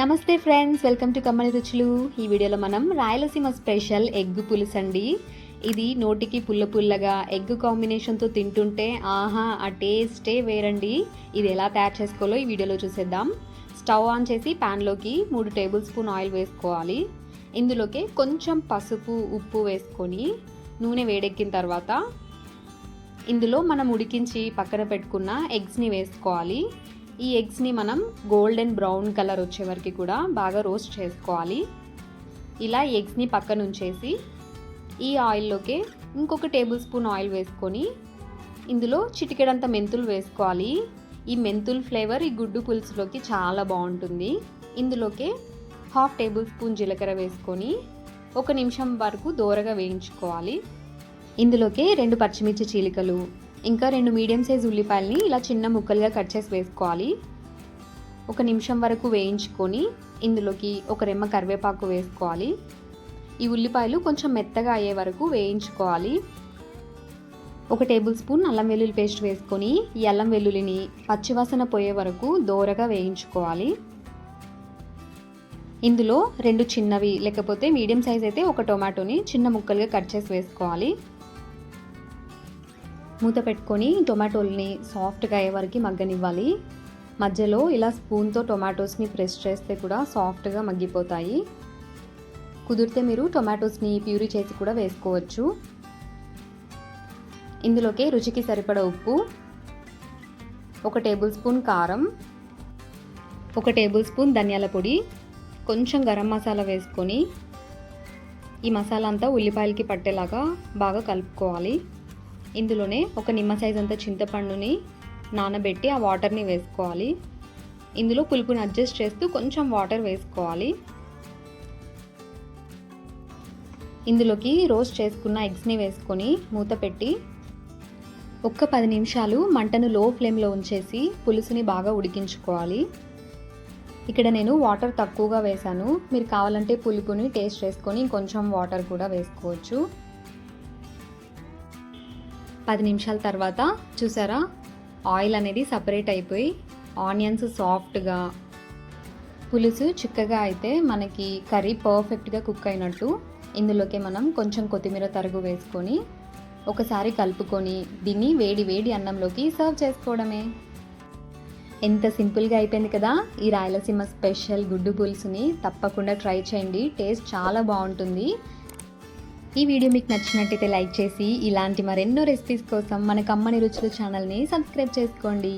నమస్తే friends welcome to కమ్మని రుచులు. ఈ వీడియోలో మనం రాయలసీమ స్పెషల్ ఎగ్ పులుసు అండి. ఇది నోటికి పుల్ల పుల్లగా ఎగ్ కాంబినేషన్తో తింటుంటే ఆహా ఆ టేస్టే వేరండి. ఇది ఎలా తయారు చేసుకోవాలో ఈ వీడియోలో చూసేద్దాం. స్టవ్ ఆన్ చేసి ప్యాన్లోకి మూడు టేబుల్ స్పూన్ ఆయిల్ వేసుకోవాలి. ఇందులోకి కొంచెం పసుపు ఉప్పు వేసుకొని నూనె వేడెక్కిన తర్వాత ఇందులో మనం ఉడికించి పక్కన పెట్టుకున్న ఎగ్స్ని వేసుకోవాలి. ఈ ఎగ్స్ని మనం గోల్డెన్ బ్రౌన్ కలర్ వచ్చే వరకు కూడా బాగా రోస్ట్ చేసుకోవాలి. ఇలా ఎగ్స్ని పక్కన ఉంచేసి ఈ ఆయిల్లోకి ఇంకొక టేబుల్ స్పూన్ ఆయిల్ వేసుకొని ఇందులో చిటికెడంత మెంతులు వేసుకోవాలి. ఈ మెంతుల్ ఫ్లేవర్ ఈ గుడ్డు పులుసులోకి చాలా బాగుంటుంది. ఇందులోకి హాఫ్ టేబుల్ స్పూన్ జీలకర్ర వేసుకొని ఒక నిమిషం వరకు దోరగా వేయించుకోవాలి. ఇందులోకి రెండు పచ్చిమిర్చి చీలికలు ఇంకా రెండు మీడియం సైజ్ ఉల్లిపాయలని ఇలా చిన్న ముక్కలుగా కట్ చేసి వేసుకోవాలి. ఒక నిమిషం వరకు వేయించుకొని ఇందులోకి ఒక రెమ్మ కరివేపాకు వేసుకోవాలి. ఈ ఉల్లిపాయలు కొంచెం మెత్తగా అయ్యే వరకు వేయించుకోవాలి. ఒక టేబుల్ స్పూన్ అల్లం వెల్లుల్లి పేస్ట్ వేసుకొని ఈ అల్లం వెల్లుల్లిని పచ్చివాసన పోయే వరకు దోరగా వేయించుకోవాలి. ఇందులో రెండు చిన్నవి లేకపోతే మీడియం సైజ్ అయితే ఒక టొమాటోని చిన్న ముక్కలుగా కట్ చేసి వేసుకోవాలి. మూత పెట్టుకొని టొమాటోల్ని సాఫ్ట్గా అయ్యే వరకు మగ్గనివ్వాలి. మధ్యలో ఇలా స్పూన్తో టొమాటోస్ని ప్రెస్ చేస్తే కూడా సాఫ్ట్గా మగ్గిపోతాయి. కుదిరితే మీరు టొమాటోస్ని ప్యూరీ చేసి కూడా వేసుకోవచ్చు. ఇందులోకి రుచికి సరిపడ ఉప్పు ఒక టేబుల్ స్పూన్ కారం ఒక టేబుల్ స్పూన్ ధనియాల పొడి కొంచెం గరం మసాలా వేసుకొని ఈ మసాలా అంతా ఉల్లిపాయలకి పట్టేలాగా బాగా కలుపుకోవాలి. ఇందులోనే ఒక నిమ్మ సైజ్ అంత చింతపండుని నానబెట్టి ఆ వాటర్ని వేసుకోవాలి. ఇందులో పులుపుని అడ్జస్ట్ చేస్తూ కొంచెం వాటర్ వేసుకోవాలి. ఇందులోకి రోస్ట్ చేసుకున్న ఎగ్స్ని వేసుకొని మూత పెట్టి ఒక్క పది నిమిషాలు మంటను లో ఫ్లేమ్లో ఉంచేసి పులుసుని బాగా ఉడికించుకోవాలి. ఇక్కడ నేను వాటర్ తక్కువగా వేశాను. మీరు కావాలంటే పులుపుని టేస్ట్ చేసుకొని కొంచెం వాటర్ కూడా వేసుకోవచ్చు. పది నిమిషాల తర్వాత చూసారా? ఆయిల్ అనేది సపరేట్ అయిపోయి ఆనియన్స్ సాఫ్ట్గా పులుసు చిక్కగా అయితే మనకి కర్రీ పర్ఫెక్ట్గా కుక్ అయినట్టు ఇందులోకి మనం కొంచెం కొత్తిమీర తరుగు వేసుకొని ఒకసారి కలుపుకొని దీన్ని వేడి వేడి అన్నంలోకి సర్వ్ చేసుకోవడమే. ఎంత సింపుల్గా అయిపోయింది కదా? ఈ రాయలసీమ స్పెషల్ గుడ్డు పులుసుని తప్పకుండా ట్రై చేయండి. టేస్ట్ చాలా బాగుంటుంది. ఈ వీడియో మీకు నచ్చినట్టయితే లైక్ చేసి ఇలాంటి మరెన్నో రెసిపీస్ కోసం మన కమ్మని రుచులు ఛానల్ని సబ్స్క్రైబ్ చేసుకోండి.